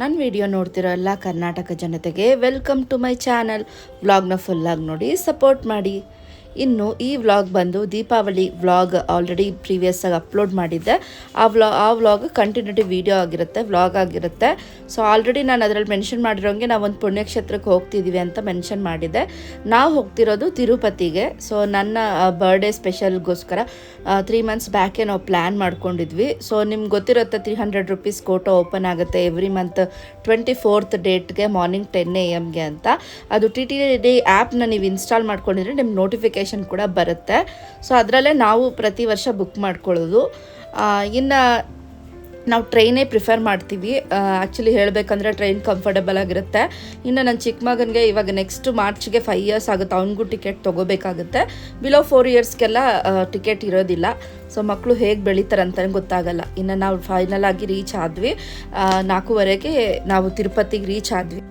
ನನ್ನ ವಿಡಿಯೋ ನೋಡ್ತಿರೋ ಎಲ್ಲ ಕರ್ನಾಟಕ ಜನತೆಗೆ ವೆಲ್ಕಮ್ ಟು ಮೈ ಚಾನಲ್ ವ್ಲಾಗ್ನ ಫುಲ್ಲಾಗಿ ನೋಡಿ ಸಪೋರ್ಟ್ ಮಾಡಿ. ಇನ್ನು ಈ ವ್ಲಾಗ್ ಬಂದು ದೀಪಾವಳಿ ವ್ಲಾಗ್ ಆಲ್ರೆಡಿ ಪ್ರೀವಿಯಸ್ ಆಗಿ ಅಪ್ಲೋಡ್ ಮಾಡಿದ್ದೆ ಆ ವ್ಲಾ ಆ ವ್ಲಾಗ್ ಕಂಟಿನ್ಯೂಟಿ ವೀಡಿಯೋ ಆಗಿರುತ್ತೆ ವ್ಲಾಗ್ ಆಗಿರುತ್ತೆ ಸೊ ಆಲ್ರೆಡಿ ನಾನು ಅದರಲ್ಲಿ ಮೆನ್ಷನ್ ಮಾಡಿರೋಂಗೆ ನಾವೊಂದು ಪುಣ್ಯಕ್ಷೇತ್ರಕ್ಕೆ ಹೋಗ್ತಿದ್ದೀವಿ ಅಂತ ಮೆನ್ಷನ್ ಮಾಡಿದ್ದೆ ನಾವು ಹೋಗ್ತಿರೋದು ತಿರುಪತಿಗೆ ಸೊ ನನ್ನ ಬರ್ಡೇ ಸ್ಪೆಷಲ್ಗೋಸ್ಕರ ತ್ರೀ ಮಂತ್ಸ್ ಬ್ಯಾಕೆ ನಾವು ಪ್ಲ್ಯಾನ್ ಮಾಡ್ಕೊಂಡಿದ್ವಿ ಸೊ ನಿಮ್ಗೆ ಗೊತ್ತಿರುತ್ತೆ three hundred rupees quota open ಆಗುತ್ತೆ ಎವ್ರಿ ಮಂತ್ ಟ್ವೆಂಟಿ ಫೋರ್ತ್ ಡೇಟ್ಗೆ ಮಾರ್ನಿಂಗ್ ಟೆನ್ ಎ ಎಮ್ಗೆ ಅಂತ ಅದು ಟಿ ಟಿ ಡಿ ಆ್ಯಪ್ನ ನೀವು ಇನ್ಸ್ಟಾಲ್ ಮಾಡ್ಕೊಂಡಿದ್ರೆ ನಿಮ್ಗೆ ಕೂಡ ಬರುತ್ತೆ. ಸೊ ಅದರಲ್ಲೇ ನಾವು ಪ್ರತಿ ವರ್ಷ ಬುಕ್ ಮಾಡ್ಕೊಳ್ಳೋದು. ಇನ್ನು ನಾವು ಟ್ರೈನೇ ಪ್ರಿಫರ್ ಮಾಡ್ತೀವಿ. ಆ್ಯಕ್ಚುಲಿ ಹೇಳಬೇಕಂದ್ರೆ ಟ್ರೈನ್ ಕಂಫರ್ಟಬಲ್ ಆಗಿರುತ್ತೆ. ಇನ್ನು ನನ್ನ ಚಿಕ್ಕ ಮಗನಿಗೆ ಇವಾಗ ನೆಕ್ಸ್ಟ್ ಮಾರ್ಚ್ಗೆ ಫೈವ್ ಇಯರ್ಸ್ ಆಗುತ್ತೆ. ಅವನಿಗೂ ಟಿಕೆಟ್ ತೊಗೋಬೇಕಾಗುತ್ತೆ. ಬಿಲೋ ಫೋರ್ ಇಯರ್ಸ್ಗೆಲ್ಲ ಟಿಕೆಟ್ ಇರೋದಿಲ್ಲ. ಸೊ ಮಕ್ಕಳು ಹೇಗೆ ಬೆಳೀತಾರೆ ಅಂತಲೇ ಗೊತ್ತಾಗಲ್ಲ. ಇನ್ನು ನಾವು ಫೈನಲ್ ಆಗಿ ರೀಚ್ ಆದ್ವಿ. ನಾಲ್ಕೂವರೆಗೆ ನಾವು ತಿರುಪತಿಗೆ ರೀಚ್ ಆದ್ವಿ.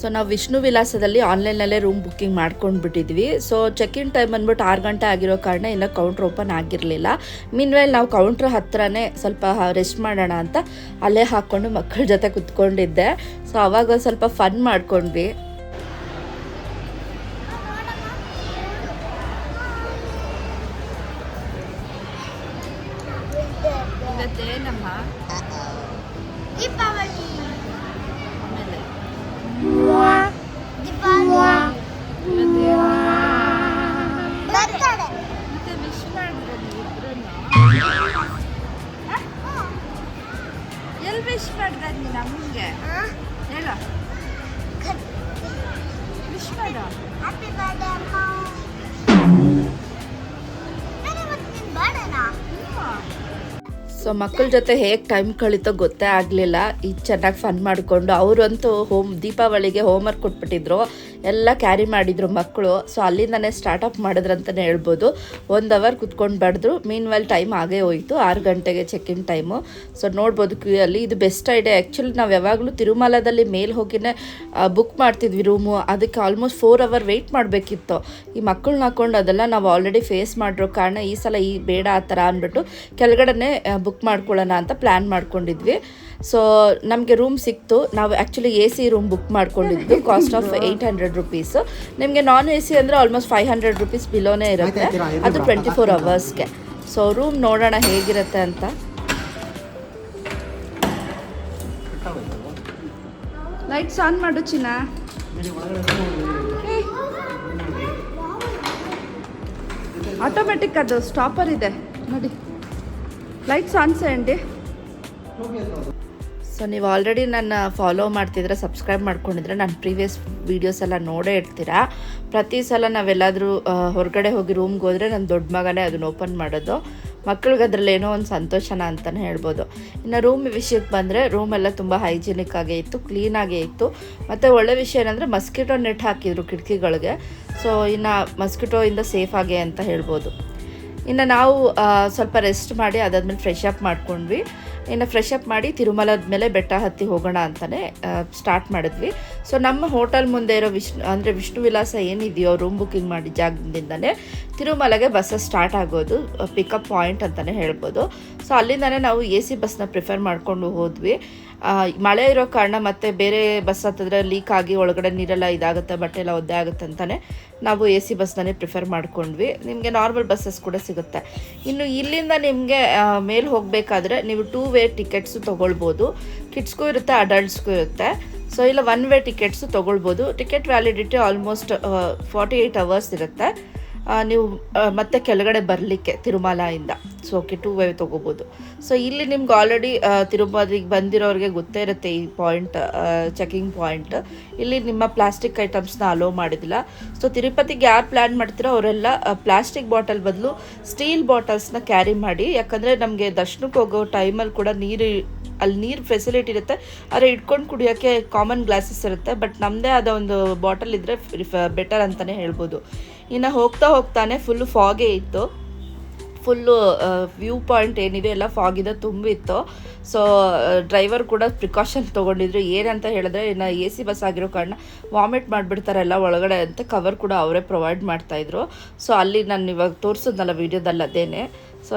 ಸೊ ನಾವು ವಿಷ್ಣು ವಿಲಾಸದಲ್ಲಿ ಆನ್ಲೈನಲ್ಲೇ ರೂಮ್ ಬುಕ್ಕಿಂಗ್ ಮಾಡ್ಕೊಂಡು ಬಿಟ್ಟಿದ್ವಿ ಸೊ ಚೆಕ್ ಇನ್ ಟೈಮ್ ಬಂದ್ಬಿಟ್ಟು ಆರು ಗಂಟೆ ಆಗಿರೋ ಕಾರಣ ಇನ್ನೂ ಕೌಂಟ್ರ್ ಓಪನ್ ಆಗಿರಲಿಲ್ಲ. ಮೀನ್ವೇಲ್ ನಾವು ಕೌಂಟ್ರ್ ಹತ್ರನೇ ಸ್ವಲ್ಪ ರೆಸ್ಟ್ ಮಾಡೋಣ ಅಂತ ಅಲ್ಲೇ ಹಾಕ್ಕೊಂಡು ಮಕ್ಕಳ ಜೊತೆ ಕುತ್ಕೊಂಡಿದ್ದೆ. ಸೊ ಅವಾಗ ಸ್ವಲ್ಪ ಫನ್ ಮಾಡ್ಕೊಂಡ್ವಿ. ಸೊ ಮಕ್ಕಳ ಜೊತೆ ಹೇಗೆ ಟೈಮ್ ಕಳೀತೋ ಗೊತ್ತೇ ಆಗಲಿಲ್ಲ. ಈಗ ಚೆನ್ನಾಗಿ ಫನ್ ಮಾಡಿಕೊಂಡು, ಅವರಂತೂ ಹೋಮ್ ದೀಪಾವಳಿಗೆ ಹೋಮ್ವರ್ಕ್ ಕೊಟ್ಬಿಟ್ಟಿದ್ರು. ಎಲ್ಲ ಕ್ಯಾರಿ ಮಾಡಿದ್ರು ಮಕ್ಕಳು. ಸೊ ಅಲ್ಲಿಂದನೇ ಸ್ಟಾರ್ಟಪ್ ಮಾಡಿದ್ರಂತಲೇ ಹೇಳ್ಬೋದು. ಒಂದು ಅವರ್ ಕುತ್ಕೊಂಡು ಬಡಿದ್ರು. ಮೀನ್ ವೆಲ್ ಟೈಮ್ ಆಗೇ ಹೋಯಿತು. ಆರು ಗಂಟೆಗೆ ಚೆಕ್ ಇನ್ ಟೈಮು ಸೊ ನೋಡ್ಬೋದು ಕ್ಯೂ ಅಲ್ಲಿ. ಇದು ಬೆಸ್ಟ್ ಐಡಿಯಾ ಆ್ಯಕ್ಚುಲಿ ನಾವು ಯಾವಾಗಲೂ ತಿರುಮಲದಲ್ಲಿ ಮೇಲೆ ಹೋಗಿನೇ ಬುಕ್ ಮಾಡ್ತಿದ್ವಿ ರೂಮು ಅದಕ್ಕೆ ಆಲ್ಮೋಸ್ಟ್ ಫೋರ್ ಅವರ್ ವೆಯ್ಟ್ ಮಾಡಬೇಕಿತ್ತು. ಈ ಮಕ್ಕಳನ್ನ ಹಾಕೊಂಡು ಅದೆಲ್ಲ ನಾವು ಆಲ್ರೆಡಿ ಫೇಸ್ ಮಾಡಿರೋ. ಕಾರಣ, ಈ ಸಲ ಈ ಬೇಡ ಆ ಥರ ಅಂದ್ಬಿಟ್ಟು ಕೆಳಗಡೆನೆ ಬುಕ್ ಮಾಡ್ಕೊಳ್ಳೋಣ ಅಂತ ಪ್ಲ್ಯಾನ್ ಮಾಡ್ಕೊಂಡಿದ್ವಿ. ಸೊ ನಮಗೆ ರೂಮ್ ಸಿಕ್ತು. ನಾವು actually A C room book ಮಾಡ್ಕೊಂಡಿದ್ದು. Cost of eight hundred rupees ನಿಮಗೆ ನಾನ್ ಎ ಸಿ ಅಂದರೆ ಆಲ್ಮೋಸ್ಟ್ ಫೈವ್ ಹಂಡ್ರೆಡ್ ರುಪೀಸ್ ಬಿಲೋನೇ ಇರುತ್ತೆ. ಅದು ಟ್ವೆಂಟಿ ಫೋರ್ ಅವರ್ಸ್ಗೆ ಸೊ ರೂಮ್ ನೋಡೋಣ ಹೇಗಿರುತ್ತೆ ಅಂತ. ಲೈಟ್ಸ್ ಆನ್ ಮಾಡು ಚಿನ್ನ. ಆಟೋಮೆಟಿಕ್ ಅದು ಸ್ಟಾಪರ್ ಇದೆ. ನೋಡಿ. ಲೈಟ್ಸ್ ಆನ್ ಸೇయండి ಸೊ ನೀವು ಆಲ್ರೆಡಿ ನನ್ನ ಫಾಲೋ ಮಾಡ್ತಿದ್ರೆ ಸಬ್ಸ್ಕ್ರೈಬ್ ಮಾಡ್ಕೊಂಡಿದ್ರೆ ನಾನು ಪ್ರೀವಿಯಸ್ ವೀಡಿಯೋಸ್ ಎಲ್ಲ ನೋಡೇ ಇರ್ತೀರಾ? ಪ್ರತಿ ಸಲ ನಾವೆಲ್ಲಾದರೂ ಹೊರಗಡೆ ಹೋಗಿ ರೂಮ್ಗೆ ಹೋದರೆ ನನ್ನ ದೊಡ್ಡ ಮಗನೇ ಅದನ್ನ ಓಪನ್ ಮಾಡೋದು. ಮಕ್ಳಿಗೆ ಅದರಲ್ಲಿ ಏನೋ ಒಂದು ಸಂತೋಷನ ಅಂತಲೇ ಹೇಳ್ಬೋದು. ಇನ್ನು ರೂಮ್ ವಿಷಯಕ್ಕೆ ಬಂದರೆ ರೂಮ್ ಎಲ್ಲ ತುಂಬ ಹೈಜಿನಿಕ್ ಆಗೇ ಇತ್ತು ಕ್ಲೀನಾಗೇ ಇತ್ತು. ಮತ್ತು ಒಳ್ಳೆ ವಿಷಯ ಏನಂದರೆ ಮಸ್ಕಿಟೋ ನೆಟ್ ಹಾಕಿದ್ರು ಕಿಟಕಿಗಳಿಗೆ. ಸೊ ಇನ್ನು ಮಸ್ಕಿಟೋ ಇಂದ ಸೇಫ್ ಆಗೇ ಅಂತ ಹೇಳ್ಬೋದು. ಇನ್ನು ನಾವು ಸ್ವಲ್ಪ ರೆಸ್ಟ್ ಮಾಡಿ ಅದಾದಮೇಲೆ ಫ್ರೆಶ್ ಅಪ್ ಮಾಡ್ಕೊಂಡ್ವಿ. ಇನ್ನು ಫ್ರೆಶ್ ಅಪ್ ಮಾಡಿ ತಿರುಮಲದ ಮೇಲೆ ಬೆಟ್ಟ ಹತ್ತಿ ಹೋಗೋಣ ಅಂತಲೇ ಸ್ಟಾರ್ಟ್ ಮಾಡಿದ್ವಿ. ಸೊ ನಮ್ಮ ಹೋಟೆಲ್ ಮುಂದೆ ಇರೋ ವಿಷ್ಣು, ಅಂದರೆ ವಿಷ್ಣು ವಿಲಾಸ ಏನಿದೆಯೋ ರೂಮ್ ಬುಕ್ಕಿಂಗ್ ಮಾಡಿ ಜಾಗದಿಂದಲೇ ತಿರುಮಲಗೆ ಬಸ್ಸಸ್ ಸ್ಟಾರ್ಟ್ ಆಗೋದು ಪಿಕಪ್ ಪಾಯಿಂಟ್ ಅಂತಲೇ ಹೇಳ್ಬೋದು. ಸೊ ಅಲ್ಲಿಂದನೇ ನಾವು ಎ ಸಿ ಬಸ್ನ ಪ್ರಿಫರ್ ಮಾಡಿಕೊಂಡು ಹೋದ್ವಿ. ಮಳೆ ಇರೋ ಕಾರಣ ಮತ್ತೆ ಬೇರೆ ಬಸ್ ಹತ್ತಿದ್ರೆ ಲೀಕ್ ಆಗಿ ಒಳಗಡೆ ನೀರೆಲ್ಲ ಇದಾಗುತ್ತೆ ಬಟ್ಟೆ ಎಲ್ಲ ಒದ್ದೆ ಆಗುತ್ತೆ ಅಂತಲೇ ನಾವು ಎ ಸಿ ಬಸ್ನೇ ಪ್ರಿಫರ್ ಮಾಡ್ಕೊಂಡ್ವಿ. ನಿಮಗೆ ನಾರ್ಮಲ್ ಬಸ್ಸಸ್ ಕೂಡ ಸಿಗುತ್ತೆ. ಇನ್ನು ಇಲ್ಲಿಂದ ನಿಮಗೆ ಮೇಲೆ ಹೋಗಬೇಕಾದ್ರೆ ನೀವು ಟೂ ವೇ ಟಿಕೆಟ್ಸು ತೊಗೊಳ್ಬೋದು. ಕಿಡ್ಸ್ಗೂ ಇರುತ್ತೆ ಅಡಲ್ಟ್ಸ್ಗೂ ಇರುತ್ತೆ. ಸೊ ಇಲ್ಲ one way tickets ತೊಗೊಳ್ಬೋದು. Ticket validity almost forty eight hours ಇರುತ್ತೆ. ನೀವು ಮತ್ತೆ ಕೆಳಗಡೆ ಬರಲಿಕ್ಕೆ ತಿರುಮಲಾಯಿಂದ. ಸೊ ಓಕೆ ಟೂ ವೇ ತೊಗೋಬೋದು. ಸೊ ಇಲ್ಲಿ ನಿಮ್ಗೆ ಆಲ್ರೆಡಿ ತಿರುಮಲಿಗೆ ಬಂದಿರೋರಿಗೆ ಗೊತ್ತೇ ಇರುತ್ತೆ ಈ ಪಾಯಿಂಟ್ ಚೆಕಿಂಗ್ ಪಾಯಿಂಟ್ ಇಲ್ಲಿ ನಿಮ್ಮ ಪ್ಲಾಸ್ಟಿಕ್ ಐಟಮ್ಸ್ನ ಅಲೋ ಮಾಡಿದಿಲ್ಲ ಸೊ ತಿರುಪತಿಗೆ ಯಾರು ಪ್ಲ್ಯಾನ್ ಮಾಡ್ತೀರೋ ಅವರೆಲ್ಲ ಪ್ಲಾಸ್ಟಿಕ್ ಬಾಟಲ್ ಬದಲು ಸ್ಟೀಲ್ ಬಾಟಲ್ಸ್ನ ಕ್ಯಾರಿ ಮಾಡಿ. ಯಾಕಂದರೆ ನಮಗೆ ದರ್ಶನಕ್ಕೆ ಹೋಗೋ ಟೈಮಲ್ಲಿ ಕೂಡ ನೀರು, ಅಲ್ಲಿ ನೀರು ಫೆಸಿಲಿಟಿ ಇರುತ್ತೆ. ಆದರೆ ಇಟ್ಕೊಂಡು ಕುಡಿಯೋಕ್ಕೆ ಕಾಮನ್ ಗ್ಲಾಸಸ್ ಇರುತ್ತೆ. ಬಟ್ ನಮ್ಮದೇ ಆದ ಒಂದು ಬಾಟಲ್ ಇದ್ದರೆ ಬೆಟರ್ ಅಂತಲೇ ಹೇಳ್ಬೋದು. ಇನ್ನು ಹೋಗ್ತಾ ಹೋಗ್ತಾನೆ ಫುಲ್ ಫಾಗೇ ಇತ್ತು. ಫುಲ್ಲು ವ್ಯೂ ಪಾಯಿಂಟ್ ಏನಿದೆ, ಎಲ್ಲ ಫಾಗಿದ ತುಂಬಿತ್ತು. ಸೊ ಡ್ರೈವರ್ ಕೂಡ ಪ್ರಿಕಾಷನ್ ತೊಗೊಂಡಿದ್ರು. ಏನಂತ ಹೇಳಿದ್ರೆ, ಇನ್ನು ಎ ಸಿ ಬಸ್ ಆಗಿರೋ ಕಾರಣ ವಾಮಿಟ್ ಮಾಡಿಬಿಡ್ತಾರೆಲ್ಲ ಒಳಗಡೆ ಅಂತ ಕವರ್ ಕೂಡ ಅವರೇ ಪ್ರೊವೈಡ್ ಮಾಡ್ತಾಯಿದ್ರು ಸೊ ಅಲ್ಲಿ ನಾನು ಇವಾಗ ತೋರಿಸಿದ್ನಲ್ಲ ವೀಡಿಯೋದಲ್ಲಿ ಅದೇನೆ ಸೊ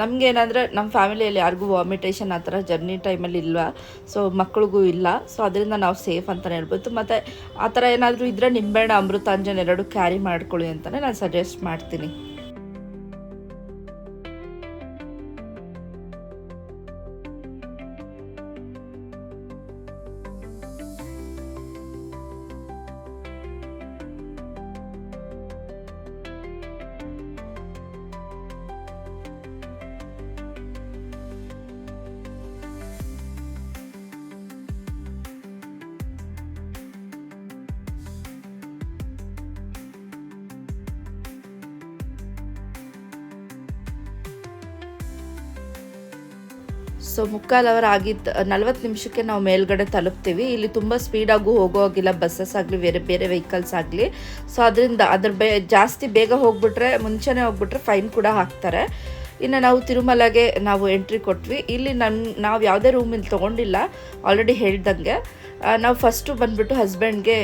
ನಮಗೇನಂದರೆ ನಮ್ಮ ಫ್ಯಾಮಿಲಿಯಲ್ಲಿ ಯಾರಿಗೂ ವಾಮಿಟೇಷನ್ ಆ ಥರ ಜರ್ನಿ ಟೈಮಲ್ಲಿ ಇಲ್ವಾ? ಸೊ ಮಕ್ಳಿಗೂ ಇಲ್ಲ. ಸೊ ಅದರಿಂದ ನಾವು ಸೇಫ್ ಅಂತಲೇ ಹೇಳ್ಬೋದು. ಮತ್ತು ಆ ಥರ ಏನಾದರೂ ಇದ್ದರೆ ನಿಂಬೆಹಣ್ಣು, ಅಮೃತಾಂಜನ್ ಎರಡು ಕ್ಯಾರಿ ಮಾಡ್ಕೊಳ್ಳಿ ಅಂತಲೇ ನಾನು ಸಜೆಸ್ಟ್ ಮಾಡ್ತೀನಿ. ಸೊ ಮುಕ್ಕಾಲು ಅವರ್ ಆಗಿತ್ತು ನಲ್ವತ್ತು ನಿಮಿಷಕ್ಕೆ ನಾವು ಮೇಲ್ಗಡೆ ತಲುಪ್ತೀವಿ. ಇಲ್ಲಿ ತುಂಬ ಸ್ಪೀಡಾಗೂ ಹೋಗೋ ಹಾಗಿಲ್ಲ ಬಸ್ಸಸ್ ಆಗಲಿ, ಬೇರೆ ಬೇರೆ ವೆಹಿಕಲ್ಸ್ ಆಗಲಿ. ಸೊ ಅದರಿಂದ ಅದ್ರ ಬೇ, ಜಾಸ್ತಿ ಬೇಗ ಹೋಗ್ಬಿಟ್ರೆ, ಮುಂಚೆನೇ ಹೋಗ್ಬಿಟ್ರೆ ಫೈನ್ ಕೂಡ ಹಾಕ್ತಾರೆ. ಇನ್ನು ನಾವು ತಿರುಮಲಗೆ ನಾವು ಎಂಟ್ರಿ ಕೊಟ್ವಿ. ಇಲ್ಲಿ ನನ್ನ ನಾವು ಯಾವುದೇ ರೂಮ್ ಇಲ್ಲಿ ತೊಗೊಂಡಿಲ್ಲ ಆಲ್ರೆಡಿ ಹೇಳ್ದಂಗೆ. ನಾವು ಫಸ್ಟು ಬಂದ್ಬಿಟ್ಟು ಹಸ್ಬೆಂಡ್ಗೆ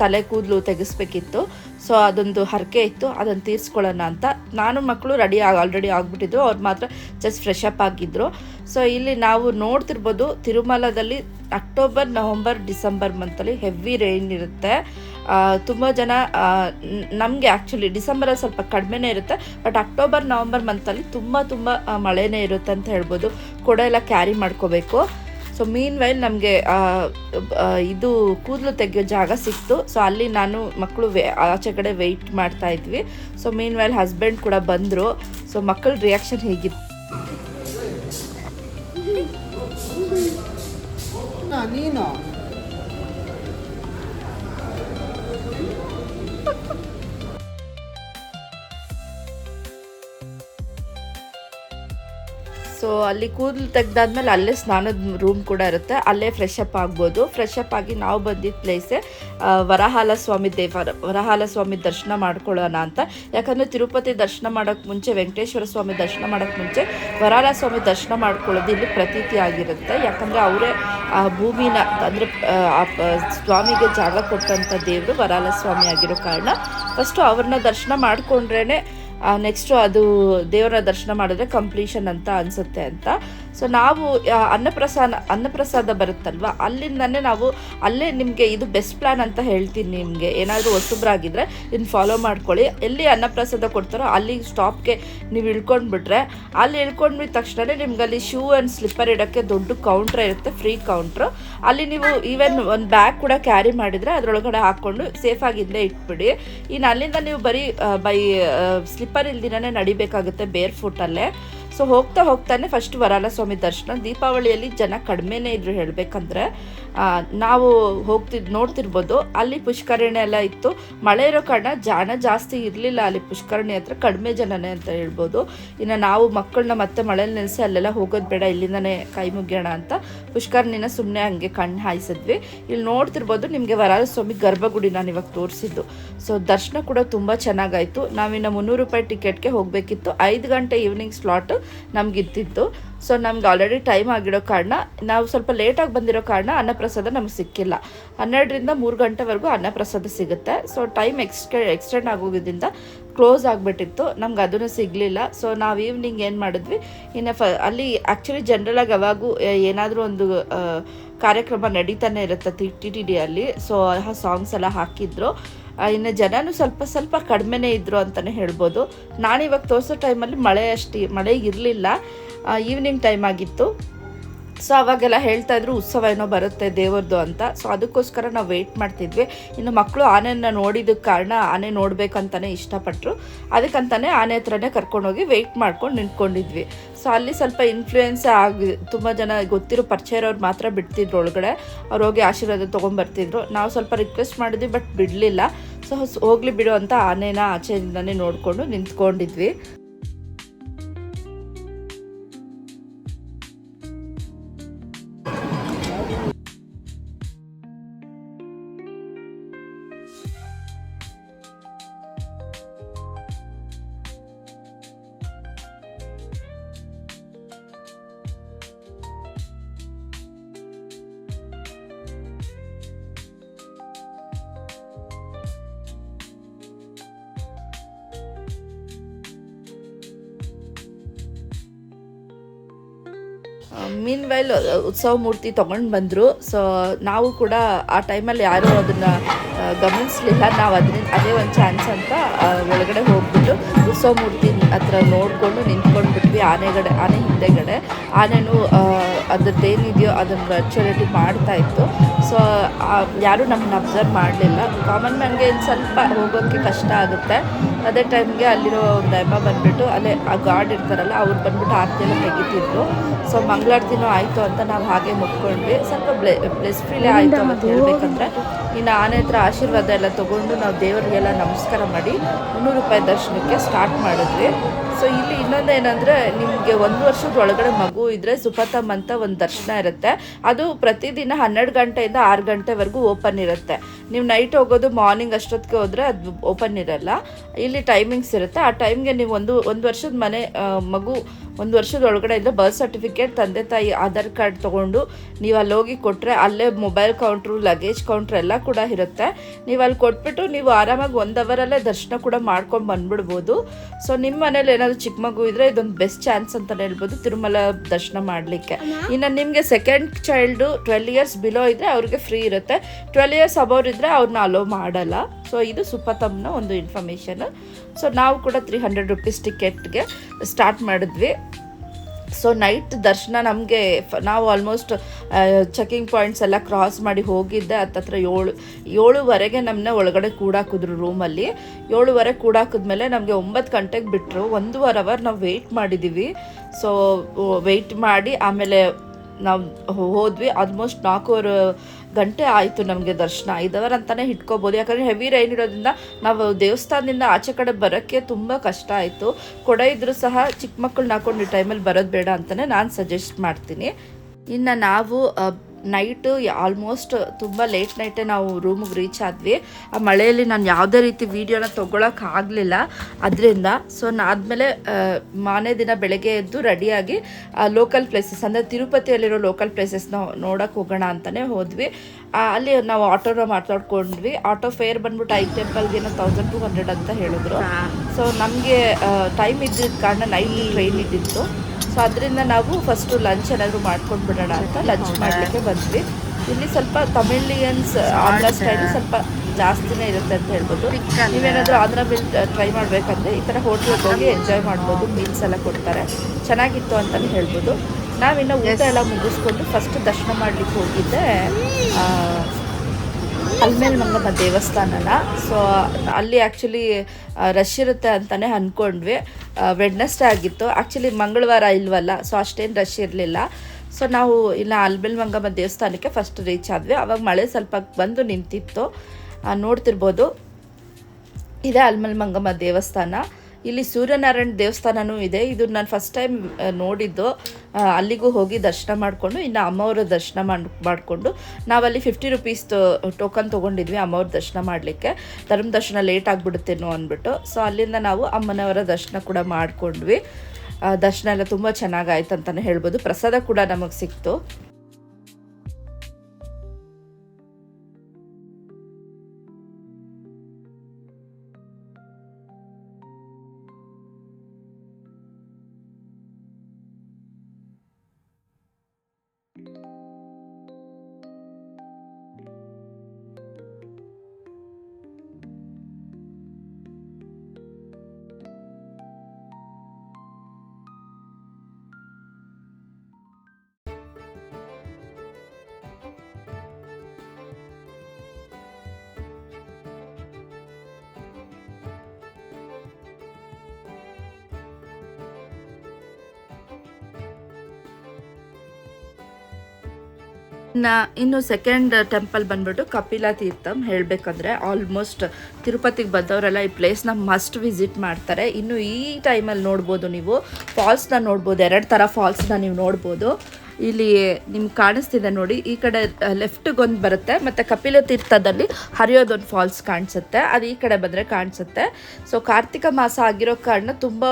ತಲೆ ಕೂದಲು ತೆಗೆಸ್ಬೇಕಿತ್ತು. ಸೊ ಅದೊಂದು ಹರಕೆ ಇತ್ತು. ಅದನ್ನು ತೀರಿಸ್ಕೊಳ್ಳೋಣ ಅಂತ. ನಾನು ಮಕ್ಕಳು ರೆಡಿ ಆಗಿ ಆಲ್ರೆಡಿ ಆಗಿಬಿಟ್ಟಿದ್ರು. ಅವ್ರು ಮಾತ್ರ ಜಸ್ಟ್ ಫ್ರೆಶ್ ಅಪ್ ಆಗಿದ್ದರು ಸೊ ಇಲ್ಲಿ ನಾವು ನೋಡ್ತಿರ್ಬೋದು ತಿರುಮಲದಲ್ಲಿ ಅಕ್ಟೋಬರ್ ನವಂಬರ್ ಡಿಸೆಂಬರ್ ಮಂತಲ್ಲಿ ಹೆವಿ ರೈನ್ ಇರುತ್ತೆ. ತುಂಬ ಜನ ನಮಗೆ ಆ್ಯಕ್ಚುಲಿ ಡಿಸೆಂಬರಲ್ಲಿ ಸ್ವಲ್ಪ ಕಡಿಮೆನೇ ಇರುತ್ತೆ. ಬಟ್ ಅಕ್ಟೋಬರ್ ನವಂಬರ್ ಮಂತಲ್ಲಿ ತುಂಬ ತುಂಬ ಮಳೆನೇ ಇರುತ್ತೆ ಅಂತ ಹೇಳ್ಬೋದು. ಕೊಡ ಎಲ್ಲ ಕ್ಯಾರಿ ಮಾಡ್ಕೋಬೇಕು. ಸೊ ಮೀನ್ ವೈಲ್ ನಮಗೆ ಇದು ಕೂದಲು ತೆಗೆಯೋ ಜಾಗ ಸಿಕ್ತು. ಸೊ ಅಲ್ಲಿ ನಾನು ಮಕ್ಕಳು ವೇ, ಆಚೆ ಕಡೆ ವೆಯ್ಟ್ ಮಾಡ್ತಾ ಇದ್ವಿ. ಸೊ ಮೀನ್ ವೈಲ್ ಹಸ್ಬೆಂಡ್ ಕೂಡ ಬಂದರು. ಸೊ ಮಕ್ಕಳ ರಿಯಾಕ್ಷನ್ ಹೇಗಿತ್ತು? ನೀನು? ಸೊ ಅಲ್ಲಿ ಕೂದಲು ತೆಗ್ದಾದ್ಮೇಲೆ ಅಲ್ಲೇ ಸ್ನಾನದ ರೂಮ್ ಕೂಡ ಇರುತ್ತೆ. ಅಲ್ಲೇ ಫ್ರೆಶ್ ಅಪ್ ಆಗ್ಬೋದು. ಫ್ರೆಶ್ ಅಪ್ ಆಗಿ ನಾವು ಬಂದಿದ್ದ ಪ್ಲೇಸೇ ವರಹಾಲ ಸ್ವಾಮಿ ದೇವರ, ವರಹಾಲ ಸ್ವಾಮಿ ದರ್ಶನ ಮಾಡ್ಕೊಳ್ಳೋಣ ಅಂತ. ಯಾಕಂದರೆ ತಿರುಪತಿ ದರ್ಶನ ಮಾಡೋಕ್ಕೆ ಮುಂಚೆ, ವೆಂಕಟೇಶ್ವರ ಸ್ವಾಮಿ ದರ್ಶನ ಮಾಡೋಕ್ಕೆ ಮುಂಚೆ ವರಹಾಲ ಸ್ವಾಮಿ ದರ್ಶನ ಮಾಡ್ಕೊಳ್ಳೋದು ಇಲ್ಲಿ ಪ್ರತೀತಿ ಆಗಿರುತ್ತೆ. ಯಾಕಂದರೆ ಅವರೇ, ಆ, ಭೂಮಿನ, ಅಂದರೆ ಸ್ವಾಮಿಗೆ ಜಾಗ ಕೊಟ್ಟಂಥ ದೇವರು ವರಾಲ ಸ್ವಾಮಿ ಆಗಿರೋ ಕಾರಣ. ಫಸ್ಟು ಅವ್ರನ್ನ ದರ್ಶನ ಮಾಡಿಕೊಂಡ್ರೇ ನೆಕ್ಸ್ಟು ಅದು ದೇವರ ದರ್ಶನ ಮಾಡಿದ್ರೆ ಕಂಪ್ಲೀಷನ್ ಅಂತ ಅನಿಸುತ್ತೆ ಅಂತ. ಸೊ ನಾವು ಅನ್ನಪ್ರಸಾದ ಅನ್ನಪ್ರಸಾದ ಬರುತ್ತಲ್ವ? ಅಲ್ಲಿಂದನೇ ನಾವು ಅಲ್ಲೇ ನಿಮಗೆ ಇದು ಬೆಸ್ಟ್ ಪ್ಲ್ಯಾನ್ ಅಂತ ಹೇಳ್ತೀನಿ ನಿಮಗೆ. ಏನಾದರೂ ಹೊಸಬ್ರಾಗಿದ್ದರೆ ಇದನ್ನ ಫಾಲೋ ಮಾಡ್ಕೊಳ್ಳಿ. ಎಲ್ಲಿ ಅನ್ನಪ್ರಸಾದ ಕೊಡ್ತಾರೋ ಅಲ್ಲಿ ಸ್ಟಾಪ್ಗೆ ನೀವು ಇಳ್ಕೊಂಡ್ಬಿಟ್ರೆ ಅಲ್ಲಿ ಇಳ್ಕೊಂಡ್ಬಿಟ್ಟ ತಕ್ಷಣವೇ ನಿಮ್ಗೆ ಅಲ್ಲಿ ಶೂ ಆ್ಯಂಡ್ ಸ್ಲಿಪ್ಪರ್ ಇಡೋಕ್ಕೆ ದೊಡ್ಡ ಕೌಂಟ್ರ್ ಇರುತ್ತೆ ಫ್ರೀ ಕೌಂಟ್ರು ಅಲ್ಲಿ ನೀವು ಈವನ್ ಒಂದು ಬ್ಯಾಗ್ ಕೂಡ ಕ್ಯಾರಿ ಮಾಡಿದರೆ ಅದರೊಳಗಡೆ ಹಾಕ್ಕೊಂಡು ಸೇಫಾಗಿ ಇಲ್ಲೇ ಇಟ್ಬಿಡಿ. ಇನ್ನು ಅಲ್ಲಿಂದ ನೀವು ಬರೀ ಬೈ ಸ್ಲಿಪ್ಪರ್ ಇಲ್ದಿನೇ ನಡಿಬೇಕಾಗುತ್ತೆ ಬೇರ್ ಫುಟ್ಟಲ್ಲೇ ಸೊ ಹೋಗ್ತಾ ಹೋಗ್ತಾನೆ ಫಸ್ಟ್ ವರಾಲ ಸ್ವಾಮಿ ದರ್ಶನ. ದೀಪಾವಳಿಯಲ್ಲಿ ಜನ ಕಡಿಮೆನೇ ಇದ್ರು ಹೇಳಬೇಕಂದ್ರೆ ನಾವು ಹೋಗ್ತಿದ್, ನೋಡ್ತಿರ್ಬೋದು. ಅಲ್ಲಿ ಪುಷ್ಕರಣಿ ಎಲ್ಲ ಇತ್ತು. ಮಳೆ ಇರೋ ಕಾರಣ ಜನ ಜಾಸ್ತಿ ಇರಲಿಲ್ಲ ಅಲ್ಲಿ ಪುಷ್ಕರಣಿ ಹತ್ರ. ಕಡಿಮೆ ಜನನೇ ಅಂತ ಹೇಳ್ಬೋದು. ಇನ್ನು ನಾವು ಮಕ್ಕಳನ್ನ ಮತ್ತೆ ಮಳೇಲಿ ನೆಲೆಸಿ ಅಲ್ಲೆಲ್ಲ ಹೋಗೋದು ಬೇಡ, ಇಲ್ಲಿಂದನೇ ಕೈ ಮುಗಿಯೋಣ ಅಂತ ಪುಷ್ಕರಣಿನ ಸುಮ್ಮನೆ ಹಂಗೆ ಕಣ್ಣು ಹಾಯಿಸಿದ್ವಿ. ಇಲ್ಲಿ ನೋಡ್ತಿರ್ಬೋದು ನಿಮಗೆ ವರಾಲ ಸ್ವಾಮಿ ಗರ್ಭಗುಡಿ ನಾನು ಇವಾಗ ತೋರಿಸಿದ್ದು. ಸೊ ದರ್ಶನ ಕೂಡ ತುಂಬ ಚೆನ್ನಾಗಾಯಿತು. ನಾವಿನ್ನು ಮುನ್ನೂರು ರೂಪಾಯಿ ಟಿಕೆಟ್ಗೆ ಹೋಗಬೇಕಿತ್ತು. ಐದು ಗಂಟೆ ಈವ್ನಿಂಗ್ ಸ್ಲಾಟ್ ನಮಗಿದ್ದಿತ್ತು ಸೊ ನಮ್ಗೆ ಆಲ್ರೆಡಿ ಟೈಮ್ ಆಗಿರೋ ಕಾರಣ, ನಾವು ಸ್ವಲ್ಪ ಲೇಟಾಗಿ ಬಂದಿರೋ ಕಾರಣ ಅನ್ನಪ್ರಸಾದ ನಮಗೆ ಸಿಕ್ಕಿಲ್ಲ. ಹನ್ನೆರಡರಿಂದ ಮೂರು ಗಂಟೆವರೆಗೂ ಅನ್ನಪ್ರಸಾದ ಸಿಗುತ್ತೆ. ಸೊ ಟೈಮ್ ಎಕ್ಸ್ಟೆ ಎಕ್ಸ್ಟೆಂಡ್ ಆಗೋದ್ರಿಂದ ಕ್ಲೋಸ್ ಆಗಿಬಿಟ್ಟಿತ್ತು. ನಮ್ಗೆ ಅದನ್ನು ಸಿಗಲಿಲ್ಲ. ಸೊ ನಾವು ಈವ್ನಿಂಗ್ ಏನು ಮಾಡಿದ್ವಿ? ಇನ್ನು ಫ ಅಲ್ಲಿ ಆ್ಯಕ್ಚುಲಿ ಜನರಲಾಗಿ ಯಾವಾಗೂ ಏನಾದರೂ ಒಂದು ಕಾರ್ಯಕ್ರಮ ನಡೀತಾನೆ ಇರುತ್ತೆ ಟಿ ಟಿ ಡಿಯಲ್ಲಿ ಸೊ ಆ ಸಾಂಗ್ಸ್ ಎಲ್ಲ ಹಾಕಿದ್ರು. ಇನ್ನು ಜನನೂ ಸ್ವಲ್ಪ ಸ್ವಲ್ಪ ಕಡಿಮೆನೇ ಇದ್ರು ಅಂತಲೇ ಹೇಳ್ಬೋದು. ನಾನು ಇವಾಗ ತೋರಿಸೋ ಟೈಮಲ್ಲಿ ಮಳೆ ಅಷ್ಟು, ಮಳೆ ಇರಲಿಲ್ಲ. ಈವ್ನಿಂಗ್ ಟೈಮ್ ಆಗಿತ್ತು. ಸೊ ಅವಾಗೆಲ್ಲ ಹೇಳ್ತಾ ಇದ್ರು, ಉತ್ಸವ ಏನೋ ಬರುತ್ತೆ ದೇವರದು ಅಂತ. ಸೊ ಅದಕ್ಕೋಸ್ಕರ ನಾವು ವೆಯ್ಟ್ ಮಾಡ್ತಿದ್ವಿ. ಇನ್ನು ಮಕ್ಕಳು ಆನೆನ ನೋಡಿದಕ್ಕೆ ಕಾರಣ ಆನೆ ನೋಡ್ಬೇಕಂತಾನೆ ಇಷ್ಟಪಟ್ಟರು ಅದಕ್ಕಂತಾನೆ ಆನೆ ಹತ್ರನೇ ಕರ್ಕೊಂಡೋಗಿ ವೆಯ್ಟ್ ಮಾಡ್ಕೊಂಡು ನಿಂತ್ಕೊಂಡಿದ್ವಿ. ಸೊ ಅಲ್ಲಿ ಸ್ವಲ್ಪ ಇನ್ಫ್ಲೂಯೆನ್ಸ್ ಆಗಿ, ತುಂಬ ಜನ ಗೊತ್ತಿರೋ ಪರಿಚಯ ಇರೋರು ಮಾತ್ರ ಬಿಡ್ತಿದ್ರು ಒಳಗಡೆ. ಅವ್ರು ಹೋಗಿ ಆಶೀರ್ವಾದ ತೊಗೊಂಬರ್ತಿದ್ರು. ನಾವು ಸ್ವಲ್ಪ ರಿಕ್ವೆಸ್ಟ್ ಮಾಡಿದ್ವಿ ಬಟ್ ಬಿಡಲಿಲ್ಲ. ಸೊ ಹೋಗ್ಲಿ ಬಿಡು ಅಂತ ಆನೆನ ಆಚೆಯಿಂದನೇ ನೋಡಿಕೊಂಡು ನಿಂತ್ಕೊಂಡಿದ್ವಿ. ಮೀನ್ ವೈಲ್ ಉತ್ಸವ ಮೂರ್ತಿ ತೊಗೊಂಡು ಬಂದರು. ಸೊ ನಾವು ಕೂಡ ಆ ಟೈಮಲ್ಲಿ ಯಾರೂ ಅದನ್ನು ಗಮನಿಸಲಿಲ್ಲ. ನಾವು ಅದರಿಂದ ಅದೇ ಒಂದು ಚಾನ್ಸ್ ಅಂತ ಒಳಗಡೆ ಹೋಗ್ಬಿಟ್ಟು ಉತ್ಸವ ಮೂರ್ತಿ ಹತ್ರ ನೋಡಿಕೊಂಡು ನಿಂತ್ಕೊಂಡು ಬಿಟ್ವಿ ಆನೆಗಡೆ, ಆನೆ ಹಿಂದೆಗಡೆ. ಆನೆನೂ ಅದ್ರದ್ದು ಏನಿದೆಯೋ ಅದನ್ನು ಮಾಡ್ತಾ ಇತ್ತು. ಸೊ ಯಾರೂ ನಮ್ಮನ್ನ ಅಬ್ಸರ್ವ್ ಮಾಡಲಿಲ್ಲ. ಕಾಮನ್ ಮ್ಯಾನ್ಗೆ ಇಲ್ಲಿ ಸ್ವಲ್ಪ ಹೋಗೋಕ್ಕೆ ಕಷ್ಟ ಆಗುತ್ತೆ. ಅದೇ ಟೈಮ್ಗೆ ಅಲ್ಲಿರೋ ಒಂದು ಅಮ್ಮ ಬಂದುಬಿಟ್ಟು, ಅಲ್ಲೇ ಆ ಗಾರ್ಡ್ ಇರ್ತಾರಲ್ಲ, ಅವ್ರು ಬಂದುಬಿಟ್ಟು ಆರತಿ ಎಲ್ಲ ತೆಗಿತಿದ್ರು. ಸೊ ಮಂಗಳಾರತಿನೂ ಆಯಿತು ಅಂತ ನಾವು ಹಾಗೆ ಮುಟ್ಕೊಂಡ್ವಿ. ಸ್ವಲ್ಪ ಬ್ಲೆ ಬ್ಲೆಸ್ ಫೀಲೇ ಆಯಿತು ಅಂತ ಹೇಳ್ಬೇಕಂದ್ರೆ ಇನ್ನು ಆನೆ ಹತ್ರ ಆಶೀರ್ವಾದ ಎಲ್ಲ ತೊಗೊಂಡು ನಾವು ದೇವರಿಗೆಲ್ಲ ನಮಸ್ಕಾರ ಮಾಡಿ ಮುನ್ನೂರು ರೂಪಾಯಿ ದರ್ಶನಕ್ಕೆ ಸ್ಟಾರ್ಟ್ ಮಾಡಿದ್ವಿ. ಸೊ ಇಲ್ಲಿ ಇನ್ನೊಂದು ಏನಂದರೆ ನಿಮಗೆ ಒಂದು ವರ್ಷದ ಒಳಗಡೆ ಮಗು ಇದ್ದರೆ ಸುಪತಮ್ ಅಂತ ಒಂದು ದರ್ಶನ ಇರುತ್ತೆ. ಅದು ಪ್ರತಿದಿನ ಹನ್ನೆರಡು ಗಂಟೆಯಿಂದ ಆರು ಗಂಟೆವರೆಗೂ ಓಪನ್ ಇರುತ್ತೆ. ನೀವು ನೈಟ್ ಹೋಗೋದು ಮಾರ್ನಿಂಗ್ ಅಷ್ಟೊತ್ತಿಗೆ ಹೋದರೆ ಅದು ಓಪನ್ ಇರಲ್ಲ. ಇಲ್ಲಿ ಟೈಮಿಂಗ್ಸ್ ಇರುತ್ತೆ. ಆ ಟೈಮ್ಗೆ ನೀವು ಒಂದು ಒಂದು ವರ್ಷದ ಮನೆ ಮಗು ಒಂದು ವರ್ಷದ ಒಳಗಡೆ ಇದ್ದರೆ ಬರ್ತ್ ಸರ್ಟಿಫಿಕೇಟ್ ತಂದೆ ತಾಯಿ ಆಧಾರ್ ಕಾರ್ಡ್ ತೊಗೊಂಡು ನೀವು ಅಲ್ಲಿ ಹೋಗಿ ಕೊಟ್ಟರೆ ಅಲ್ಲೇ ಮೊಬೈಲ್ ಕೌಂಟ್ರು ಲಗೇಜ್ ಕೌಂಟ್ರ್ ಎಲ್ಲ ಕೂಡ ಇರುತ್ತೆ. ನೀವು ಅಲ್ಲಿ ಕೊಟ್ಬಿಟ್ಟು ನೀವು ಆರಾಮಾಗಿ ಒಂದು ಅವರಲ್ಲೇ ದರ್ಶನ ಕೂಡ ಮಾಡ್ಕೊಂಡು ಬಂದ್ಬಿಡ್ಬೋದು. ಸೊ ನಿಮ್ಮ ಮನೇಲಿ ಏನಾದರೂ ಚಿಕ್ಕ ಮಗು ಇದ್ದರೆ ಇದೊಂದು ಬೆಸ್ಟ್ ಚಾನ್ಸ್ ಅಂತಲೇ ಹೇಳ್ಬೋದು ತಿರುಮಲ ದರ್ಶನ ಮಾಡಲಿಕ್ಕೆ. ಇನ್ನು ನಿಮಗೆ second child twelve years below ಇದ್ದರೆ ಅವ್ರಿಗೆ ಫ್ರೀ ಇರುತ್ತೆ. ಟ್ವೆಲ್ ಇಯರ್ಸ್ ಅಬೌರ್ ಇದ್ದರೆ ಅವ್ರನ್ನ ಅಲೋ ಮಾಡಲ್ಲ. ಸೊ ಇದು ಸುಪತಮ್ನ ಒಂದು ಇನ್ಫಾರ್ಮೇಷನ್ ಸೊ ನಾವು ಕೂಡ ತ್ರೀ ಹಂಡ್ರೆಡ್ ರುಪೀಸ್ ಟಿಕೆಟ್ಗೆ ಸ್ಟಾರ್ಟ್ ಮಾಡಿದ್ವಿ. ಸೊ ನೈಟ್ ದರ್ಶನ ನಮಗೆ ನಾವು ಆಲ್ಮೋಸ್ಟ್ ಚೆಕಿಂಗ್ ಪಾಯಿಂಟ್ಸ್ ಎಲ್ಲ ಕ್ರಾಸ್ ಮಾಡಿ ಹೋಗಿದ್ದೆ. ಹತ್ತತ್ರ ಏಳು, ಏಳುವರೆಗೆ ನಮ್ಮನ್ನ ಒಳಗಡೆ ಕೂಡಾಕಿದ್ರು ರೂಮಲ್ಲಿ ಏಳುವರೆ ಕೂಡಾಕಿದ್ಮೇಲೆ ನಮಗೆ ಒಂಬತ್ತು ಗಂಟೆಗೆ ಬಿಟ್ಟರು ಒಂದೂವರೆ ಅವರ್ ನಾವು ವೆಯ್ಟ್ ಮಾಡಿದ್ದೀವಿ ಸೊ ವೆಯ್ಟ್ ಮಾಡಿ ಆಮೇಲೆ ನಾವು ಹೋದ್ವಿ. ಆಲ್ಮೋಸ್ಟ್ ನಾಲ್ಕೂವರೆ ಗಂಟೆ ಆಯಿತು ನಮಗೆ ದರ್ಶನ. ಐದು ಅವರ್ ಅಂತಲೇ ಇಟ್ಕೋಬೋದು ಯಾಕಂದರೆ ಹೆವಿ ರೈನ್ ಇರೋದ್ರಿಂದ ನಾವು ದೇವಸ್ಥಾನದಿಂದ ಆಚೆ ಕಡೆ ಬರೋಕ್ಕೆ ತುಂಬ ಕಷ್ಟ ಆಯಿತು. ಕೊಡ ಸಹ ಚಿಕ್ಕ ಮಕ್ಕಳನ್ನ ಹಾಕೊಂಡು ಈ ಟೈಮಲ್ಲಿ ಬರೋದು ಬೇಡ ಅಂತಲೇ ನಾನು ಸಜೆಸ್ಟ್ ಮಾಡ್ತೀನಿ. ಇನ್ನು ನಾವು ನೈಟು ಆಲ್ಮೋಸ್ಟ್ ತುಂಬ ಲೇಟ್ ನೈಟೇ ನಾವು ರೂಮಿಗೆ ರೀಚ್ ಆದ್ವಿ. ಆ ಮಳೆಯಲ್ಲಿ ನಾನು ಯಾವುದೇ ರೀತಿ ವೀಡಿಯೋನ ತೊಗೊಳಕ್ಕೆ ಆಗಲಿಲ್ಲ. ಅದರಿಂದ ಸೊ ಆದಮೇಲೆ ಮಾನೆ ದಿನ ಬೆಳಗ್ಗೆ ಎದ್ದು ರೆಡಿಯಾಗಿ ಲೋಕಲ್ ಪ್ಲೇಸಸ್ ಅಂದರೆ ತಿರುಪತಿಯಲ್ಲಿರೋ ಲೋಕಲ್ ಪ್ಲೇಸಸ್ನ ನೋಡೋಕೆ ಹೋಗೋಣ ಅಂತಲೇ ಹೋದ್ವಿ. ಅಲ್ಲಿ ನಾವು ಆಟೋನ ಮಾತಾಡ್ಕೊಂಡ್ವಿ. ಆಟೋ ಫೇರ್ ಬಂದ್ಬಿಟ್ಟು ಐದು ಟೆಂಪಲ್ಗೆ ಏನೋ ತೌಸಂಡ್ ಟು ಹಂಡ್ರೆಡ್ ಅಂತ ಹೇಳಿದ್ರು. ಸೊ ನಮಗೆ ಟೈಮ್ ಇದ್ದಿದ್ದ ಕಾರಣ ನೈಟ್ ಟ್ರೈನ್ ಇದ್ದಿತ್ತು. ಸೊ ಅದರಿಂದ ನಾವು ಫಸ್ಟು ಲಂಚ್ ಏನಾದರೂ ಮಾಡ್ಕೊಂಡು ಬಿಡೋಣ ಅಂತ ಲಂಚ್ ಮಾಡಲಿಕ್ಕೆ ಬಂದ್ವಿ. ಇಲ್ಲಿ ಸ್ವಲ್ಪ ತಮಿಳಿಯನ್ಸ್ ಆಂಧ್ರ ಸ್ಟೈಲ್ ಸ್ವಲ್ಪ ಜಾಸ್ತಿನೇ ಇರುತ್ತೆ ಅಂತ ಹೇಳ್ಬೋದು. ನೀವೇನಾದರೂ ಆಂಧ್ರ ಮೀಲ್ ಟ್ರೈ ಮಾಡಬೇಕಂದ್ರೆ ಈ ಥರ ಹೋಟ್ಲಿಗೆ ಹೋಗಿ ಎಂಜಾಯ್ ಮಾಡ್ಬೋದು ಮೀಲ್ಸ್ ಎಲ್ಲ ಕೊಡ್ತಾರೆ. ಚೆನ್ನಾಗಿತ್ತು ಅಂತಲೇ ಹೇಳ್ಬೋದು. ನಾವಿನ್ನು ಊಟ ಎಲ್ಲ ಮುಗಿಸ್ಕೊಂಡು ಫಸ್ಟ್ ದರ್ಶನ ಮಾಡಲಿಕ್ಕೆ ಹೋಗಿದ್ದೆ. ಅಲ್ಮೇಲ್ ಮಂಗಮ್ಮ ದೇವಸ್ಥಾನನ. ಸೊ ಅಲ್ಲಿ ಆ್ಯಕ್ಚುಲಿ ರಶ್ ಇರುತ್ತೆ ಅಂತಲೇ ಅಂದ್ಕೊಂಡ್ವಿ ವೆಡ್ನೆಸ್ಡೇ ಆಗಿತ್ತು. ಆ್ಯಕ್ಚುಲಿ ಮಂಗಳವಾರ ಇಲ್ವಲ್ಲ ಸೊ ಅಷ್ಟೇನು ರಶ್ ಇರಲಿಲ್ಲ. ಸೊ ನಾವು ಇಲ್ಲ ಮಂಗಮ್ಮ ದೇವಸ್ಥಾನಕ್ಕೆ ಫಸ್ಟ್ ರೀಚ್ ಆದ್ವಿ. ಅವಾಗ ಮಳೆ ಸ್ವಲ್ಪ ಬಂದು ನಿಂತಿತ್ತು. ನೋಡ್ತಿರ್ಬೋದು. ಇದೆ ಮಂಗಮ್ಮ ದೇವಸ್ಥಾನ. ಇಲ್ಲಿ ಸೂರ್ಯನಾರಾಯಣ ದೇವಸ್ಥಾನನೂ ಇದೆ. ಇದು ನಾನು ಫಸ್ಟ್ ಟೈಮ್ ನೋಡಿದ್ದು. ಅಲ್ಲಿಗೂ ಹೋಗಿ ದರ್ಶನ ಮಾಡಿಕೊಂಡು, ಇನ್ನು ಅಮ್ಮವರ ದರ್ಶನ ಮಾಡಿ, ಮಾಡಿಕೊಂಡು, ನಾವಲ್ಲಿ ಫಿಫ್ಟಿ ರುಪೀಸ್ ಟೋಕನ್ ತೊಗೊಂಡಿದ್ವಿ ಅಮ್ಮವ್ರ ದರ್ಶನ ಮಾಡಲಿಕ್ಕೆ. ಧರ್ಮ ದರ್ಶನ ಲೇಟ್ ಆಗಿಬಿಡುತ್ತೇನೋ ಅಂದ್ಬಿಟ್ಟು. ಸೊ ಅಲ್ಲಿಂದ ನಾವು ಅಮ್ಮನವರ ದರ್ಶನ ಕೂಡ ಮಾಡಿಕೊಂಡ್ವಿ. ದರ್ಶನ ಎಲ್ಲ ತುಂಬ ಚೆನ್ನಾಗಾಯ್ತು ಅಂತಲೇ ಹೇಳ್ಬೋದು. ಪ್ರಸಾದ ಕೂಡ ನಮಗೆ ಸಿಕ್ತು. ಇನ್ನು ಇನ್ನು ಸೆಕೆಂಡ್ ಟೆಂಪಲ್ ಬಂದ್ಬಿಟ್ಟು ಕಪಿಲ ತೀರ್ಥಂ ಹೇಳಬೇಕಂದ್ರೆ ಆಲ್ಮೋಸ್ಟ್ ತಿರುಪತಿಗೆ ಬಂದವರೆಲ್ಲ ಈ ಪ್ಲೇಸ್ನ ಮಸ್ಟ್ ವಿಸಿಟ್ ಮಾಡ್ತಾರೆ. ಇನ್ನು ಈ ಟೈಮಲ್ಲಿ ನೋಡ್ಬೋದು ನೀವು ಫಾಲ್ಸ್ನ ನೋಡ್ಬೋದು, ಎರಡು ಥರ ಫಾಲ್ಸ್ನ ನೀವು ನೋಡ್ಬೋದು. ಇಲ್ಲಿ ನಿಮ್ಗೆ ಕಾಣಿಸ್ತಿದೆ ನೋಡಿ, ಈ ಕಡೆ ಲೆಫ್ಟಿಗೊಂದು ಬರುತ್ತೆ, ಮತ್ತು ಕಪಿಲ ತೀರ್ಥದಲ್ಲಿ ಹರಿಯೋದೊಂದು ಫಾಲ್ಸ್ ಕಾಣಿಸುತ್ತೆ, ಅದು ಈ ಕಡೆ ಬಂದರೆ ಕಾಣಿಸುತ್ತೆ. ಸೊ ಕಾರ್ತಿಕ ಮಾಸ ಆಗಿರೋ ಕಾರಣ ತುಂಬ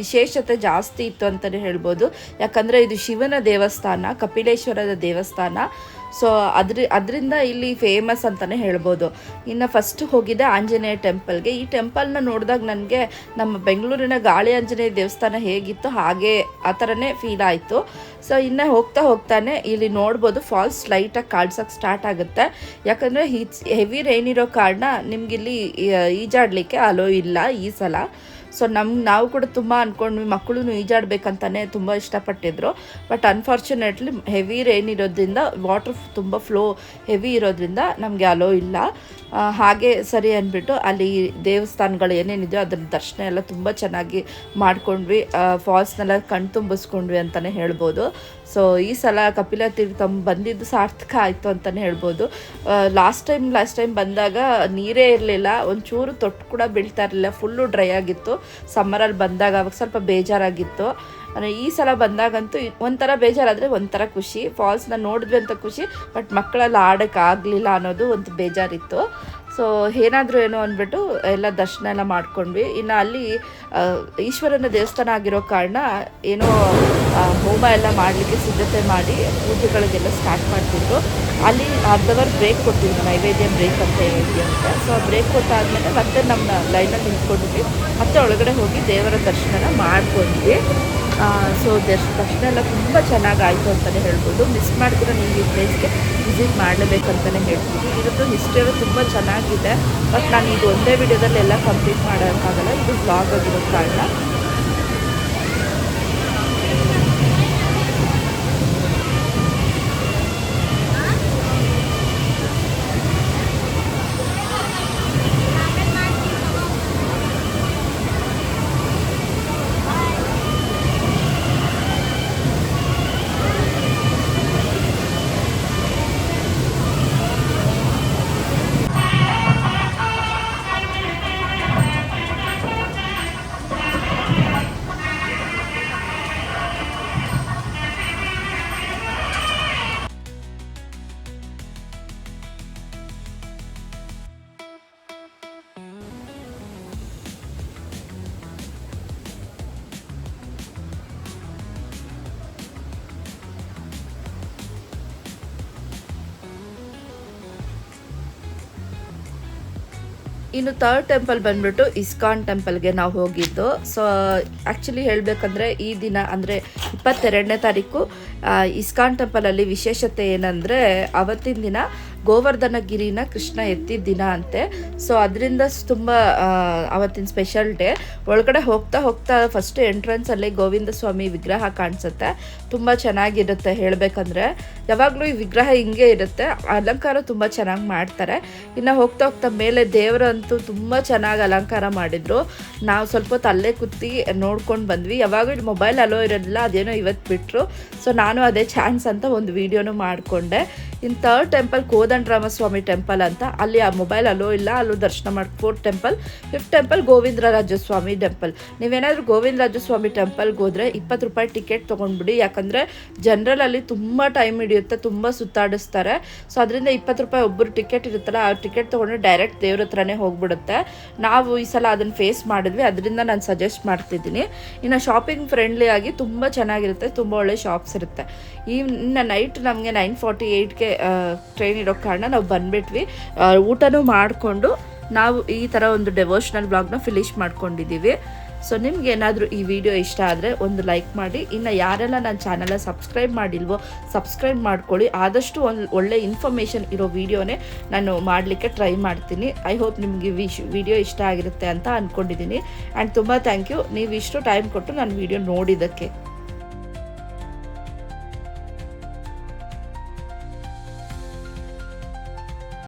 ವಿಶೇಷತೆ ಜಾಸ್ತಿ ಇತ್ತು ಅಂತಲೇ ಹೇಳ್ಬೋದು. ಯಾಕಂದರೆ ಇದು ಶಿವನ ದೇವಸ್ಥಾನ, ಕಪಿಲೇಶ್ವರದ ದೇವಸ್ಥಾನ. ಸೊ ಅದ್ರ ಅದರಿಂದ ಇಲ್ಲಿ ಫೇಮಸ್ ಅಂತಲೇ ಹೇಳ್ಬೋದು. ಇನ್ನು ಫಸ್ಟ್ ಹೋಗಿದ್ದೆ ಆಂಜನೇಯ ಟೆಂಪಲ್ಗೆ ಈ ಟೆಂಪಲ್ನ ನೋಡಿದಾಗ ನನಗೆ ನಮ್ಮ ಬೆಂಗಳೂರಿನ ಗಾಳಿ ಆಂಜನೇಯ ದೇವಸ್ಥಾನ ಹೇಗಿತ್ತು ಹಾಗೆ ಆ ಥರನೇ ಫೀಲ್ ಆಯಿತು. ಸೊ ಇನ್ನು ಹೋಗ್ತಾ ಹೋಗ್ತಾನೆ ಇಲ್ಲಿ ನೋಡ್ಬೋದು ಫಾಲ್ಸ್ ಲೈಟಾಗಿ ಕಾಡ್ಸೋಕ್ಕೆ ಸ್ಟಾರ್ಟ್ ಆಗುತ್ತೆ. ಯಾಕಂದರೆ ಹಿಚ್ ಹೆವಿ ರೈನ್ ಇರೋ ಕಾರಣ ನಿಮಗಿಲ್ಲಿ ಈಜಾಡಲಿಕ್ಕೆ ಅಲೋ ಇಲ್ಲ ಈ ಸಲ. ಸೊ ನಮ್ಗೆ ನಾವು ಕೂಡ ತುಂಬ ಅಂದ್ಕೊಂಡ್ವಿ ಮಕ್ಕಳು ಈಜಾಡ್ಬೇಕಂತಾನೆ ತುಂಬ ಇಷ್ಟಪಟ್ಟಿದ್ರು. ಬಟ್ ಅನ್ಫಾರ್ಚುನೇಟ್ಲಿ ಹೆವಿ ರೈನ್ ಇರೋದ್ರಿಂದ ವಾಟರ್ ತುಂಬ ಫ್ಲೋ ಹೆವಿ ಇರೋದ್ರಿಂದ ನಮಗೆ ಅಲೋ ಇಲ್ಲ. ಹಾಗೆ ಸರಿ ಅಂದ್ಬಿಟ್ಟು ಅಲ್ಲಿ ದೇವಸ್ಥಾನಗಳು ಏನೇನಿದೆಯೋ ಅದ್ರ ದರ್ಶನ ಎಲ್ಲ ತುಂಬ ಚೆನ್ನಾಗಿ ಮಾಡ್ಕೊಂಡ್ವಿ. ಫಾಲ್ಸ್ನೆಲ್ಲ ಕಣ್ತುಂಬಿಸ್ಕೊಂಡ್ವಿ ಅಂತಲೇ ಹೇಳ್ಬೋದು. ಸೊ ಈ ಸಲ ಕಪಿಲ ತೀರ್ಥಂ ಬಂದಿದ್ದು ಸಾರ್ಥಕ ಆಯಿತು ಅಂತಲೇ ಹೇಳ್ಬೋದು. ಲಾಸ್ಟ್ ಟೈಮ್ ಲಾಸ್ಟ್ ಟೈಮ್ ಬಂದಾಗ ನೀರೇ ಇರಲಿಲ್ಲ. ಒಂಚೂರು ತೊಟ್ಟು ಕೂಡ ಬೀಳ್ತಾ ಇರಲಿಲ್ಲ. ಫುಲ್ಲು ಡ್ರೈ ಆಗಿತ್ತು. ಸಮ್ಮರಲ್ಲಿ ಬಂದಾಗ ಅವಾಗ ಸ್ವಲ್ಪ ಬೇಜಾರಾಗಿತ್ತು. ಅಂದರೆ ಈ ಸಲ ಬಂದಾಗಂತೂ ಒಂಥರ ಬೇಜಾರಾದರೆ ಒಂಥರ ಖುಷಿ. ಫಾಲ್ಸ್ನ ನೋಡಿದ್ವಿ ಅಂತ ಖುಷಿ. ಬಟ್ ಮಕ್ಕಳೆಲ್ಲ ಆಡೋಕ್ಕಾಗಲಿಲ್ಲ ಅನ್ನೋದು ಒಂದು ಬೇಜಾರಿತ್ತು. ಸೊ ಏನಾದರೂ ಏನೋ ಅಂದ್ಬಿಟ್ಟು ಎಲ್ಲ ದರ್ಶನ ಎಲ್ಲ ಮಾಡ್ಕೊಂಡ್ವಿ. ಇನ್ನು ಅಲ್ಲಿ ಈಶ್ವರನ ದೇವಸ್ಥಾನ ಆಗಿರೋ ಕಾರಣ ಏನೋ ಹೋಮ ಎಲ್ಲ ಮಾಡಲಿಕ್ಕೆ ಸಿದ್ಧತೆ ಮಾಡಿ ಪೂಜೆಗಳಿಗೆಲ್ಲ ಸ್ಟಾರ್ಟ್ ಮಾಡ್ತಿದ್ರು. ಅಲ್ಲಿ ಅರ್ಧ ಅವರ್ ಬ್ರೇಕ್ ಕೊಟ್ಟಿದ್ರು, ನೈವೇದ್ಯ ಬ್ರೇಕ್ ಅಂತ ಹೇಳಿದ್ಯಂತೆ ಸೊ ಆ ಬ್ರೇಕ್ ಕೊಟ್ಟಾದ್ಮೇಲೆ ಮತ್ತೆ ನಮ್ಮ ಲೈನಲ್ಲಿ ನಿಂತ್ಕೊಂಡಿದ್ವಿ ಮತ್ತೆ ಒಳಗಡೆ ಹೋಗಿ ದೇವರ ದರ್ಶನ ಮಾಡ್ಕೊಂಡ್ವಿ. ಸೊ ದರ್ಶ ದರ್ಶನ ಎಲ್ಲ ತುಂಬ ಚೆನ್ನಾಗಾಯಿತು ಅಂತಲೇ ಹೇಳ್ಬೋದು. ಮಿಸ್ ಮಾಡಿದ್ರೆ ನೀವು ಈ ಪ್ಲೇಸ್ಗೆ ವಿಸಿಟ್ ಮಾಡಲೇಬೇಕಂತಲೇ ಹೇಳ್ಬೋದು ಇದರದ್ದು ಹಿಸ್ಟ್ರಿ ಎಲ್ಲ ತುಂಬ ಚೆನ್ನಾಗಿದೆ. ಬಟ್ ನಾನು ಇದು ಒಂದೇ ವಿಡಿಯೋದಲ್ಲಿ ಎಲ್ಲ ಕಂಪ್ಲೀಟ್ ಮಾಡೋಕ್ಕಾಗಲ್ಲ. ಇದು ಬ್ಲಾಗ್ ಆಗಿರೋ ಕಾರಣ. ಇನ್ನು ಥರ್ಡ್ ಟೆಂಪಲ್ ಬಂದ್ಬಿಟ್ಟು ಇಸ್ಕಾನ್ ಟೆಂಪಲ್ಗೆ ನಾವು ಹೋಗಿದ್ದು. ಸೊ ಆ್ಯಕ್ಚುಲಿ ಹೇಳಬೇಕಂದ್ರೆ ಈ ದಿನ ಅಂದರೆ ಇಪ್ಪತ್ತೆರಡನೇ ತಾರೀಕು ಇಸ್ಕಾನ್ ಟೆಂಪಲಲ್ಲಿ ವಿಶೇಷತೆ ಏನಂದರೆ ಅವತ್ತಿನ ದಿನ ಗೋವರ್ಧನ ಗಿರಿನ ಕೃಷ್ಣ ಎತ್ತಿದ ದಿನ ಅಂತೆ. ಸೊ ಅದರಿಂದ ತುಂಬ ಅವತ್ತಿನ ಸ್ಪೆಷಲ್ ಡೇ ಒಳಗಡೆ ಹೋಗ್ತಾ ಹೋಗ್ತಾ ಫಸ್ಟ್ ಎಂಟ್ರೆನ್ಸಲ್ಲಿ ಗೋವಿಂದ ಸ್ವಾಮಿ ವಿಗ್ರಹ ಕಾಣಿಸುತ್ತೆ. ತುಂಬ ಚೆನ್ನಾಗಿರುತ್ತೆ ಹೇಳಬೇಕಂದ್ರೆ. ಯಾವಾಗಲೂ ಈ ವಿಗ್ರಹ ಹಿಂಗೆ ಇರುತ್ತೆ. ಅಲಂಕಾರ ತುಂಬ ಚೆನ್ನಾಗಿ ಮಾಡ್ತಾರೆ. ಇನ್ನು ಹೋಗ್ತಾ ಹೋಗ್ತಾ ಮೇಲೆ ದೇವರಂತೂ ತುಂಬ ಚೆನ್ನಾಗಿ ಅಲಂಕಾರ ಮಾಡಿದ್ರು. ನಾವು ಸ್ವಲ್ಪ ಹೊತ್ತು ಅಲ್ಲೇ ಕೂತಿ ನೋಡ್ಕೊಂಡು ಬಂದ್ವಿ. ಯಾವಾಗ ಮೊಬೈಲ್ ಅಲೋ ಇರೋದಿಲ್ಲ, ಅದೇನೋ ಇವತ್ತು ಬಿಟ್ಟರು ಸೊ ನಾನು ಅದೇ ಚಾನ್ಸ್ ಅಂತ ಒಂದು ವೀಡಿಯೋನು ಮಾಡಿಕೊಂಡೆ. ಇನ್ನು ಥರ್ಡ್ ಟೆಂಪಲ್ ಕೋದಂಡರಾಮಸ್ವಾಮಿ ಟೆಂಪಲ್ ಅಂತ. ಅಲ್ಲಿ ಆ ಮೊಬೈಲ್ ಅಲ್ಲೋ ಇಲ್ಲ, ಅಲ್ಲೂ ದರ್ಶನ ಮಾಡಿ fourth temple. Fifth temple Govindarajaswamy temple. ನೀವೇನಾದರೂ ಗೋವಿಂದರಾಜಸ್ವಾಮಿ ಟೆಂಪಲ್ಗೆ ಹೋದರೆ ಇಪ್ಪತ್ತು ರೂಪಾಯಿ ಟಿಕೆಟ್ ತೊಗೊಂಡ್ಬಿಡಿ. ಯಾಕಂದರೆ ಜನರಲಲ್ಲಿ ತುಂಬ ಟೈಮ್ ಹಿಡಿಯುತ್ತೆ, ತುಂಬ ಸುತ್ತಾಡಿಸ್ತಾರೆ. ಸೊ ಅದರಿಂದ ಇಪ್ಪತ್ತು ರೂಪಾಯಿ ಒಬ್ಬರು ಟಿಕೆಟ್ ಇರುತ್ತಲ್ಲ, ಆ ಟಿಕೆಟ್ ತೊಗೊಂಡ್ರೆ ಡೈರೆಕ್ಟ್ ದೇವ್ರ ಹತ್ರನೇ ಹೋಗ್ಬಿಡುತ್ತೆ. ನಾವು ಈ ಸಲ ಅದನ್ನು ಫೇಸ್ ಮಾಡಿದ್ವಿ, ಅದರಿಂದ ನಾನು ಸಜೆಸ್ಟ್ ಮಾಡ್ತಿದ್ದೀನಿ. ಇನ್ನು ಶಾಪಿಂಗ್ ಫ್ರೆಂಡ್ಲಿ ಆಗಿ ತುಂಬ ಚೆನ್ನಾಗಿರುತ್ತೆ, ತುಂಬ ಒಳ್ಳೆ ಶಾಪ್ಸ್ ಇರುತ್ತೆ. ಈ ನೈಟ್ ನಮಗೆ ನೈನ್ ಫಾರ್ಟಿ ಏಯ್ಟ್ಗೆ ಟ್ರೈನ್ ಇರೋ ಕಾರಣ ನಾವು ಬಂದ್ಬಿಟ್ವಿ. ಊಟನೂ ಮಾಡಿಕೊಂಡು ನಾವು ಈ ಥರ ಒಂದು ಡೆವೋಷ್ನಲ್ ಬ್ಲಾಗ್ನ ಫಿನಿಶ್ ಮಾಡ್ಕೊಂಡಿದ್ದೀವಿ. ಸೊ ನಿಮ್ಗೆ ಏನಾದರೂ ಈ ವಿಡಿಯೋ ಇಷ್ಟ ಆದರೆ ಒಂದು ಲೈಕ್ ಮಾಡಿ. ಇನ್ನು ಯಾರೆಲ್ಲ ನನ್ನ ಚಾನಲ್ನ ಸಬ್ಸ್ಕ್ರೈಬ್ ಮಾಡಿಲ್ವೋ ಸಬ್ಸ್ಕ್ರೈಬ್ ಮಾಡ್ಕೊಳ್ಳಿ. ಆದಷ್ಟು ಒಂದು ಒಳ್ಳೆ ಇನ್ಫಾರ್ಮೇಷನ್ ಇರೋ ವಿಡಿಯೋನೇ ನಾನು ಮಾಡಲಿಕ್ಕೆ ಟ್ರೈ ಮಾಡ್ತೀನಿ. ಐ ಹೋಪ್ ನಿಮಗೆ ವಿಶ್ ವಿಡಿಯೋ ಇಷ್ಟ ಆಗಿರುತ್ತೆ ಅಂತ ಅಂದ್ಕೊಂಡಿದ್ದೀನಿ ಆ್ಯಂಡ್ ತುಂಬ ಥ್ಯಾಂಕ್ ಯು ನೀವು ಇಷ್ಟು ಟೈಮ್ ಕೊಟ್ಟು ನಾನು ವಿಡಿಯೋ ನೋಡಿದ್ದಕ್ಕೆ.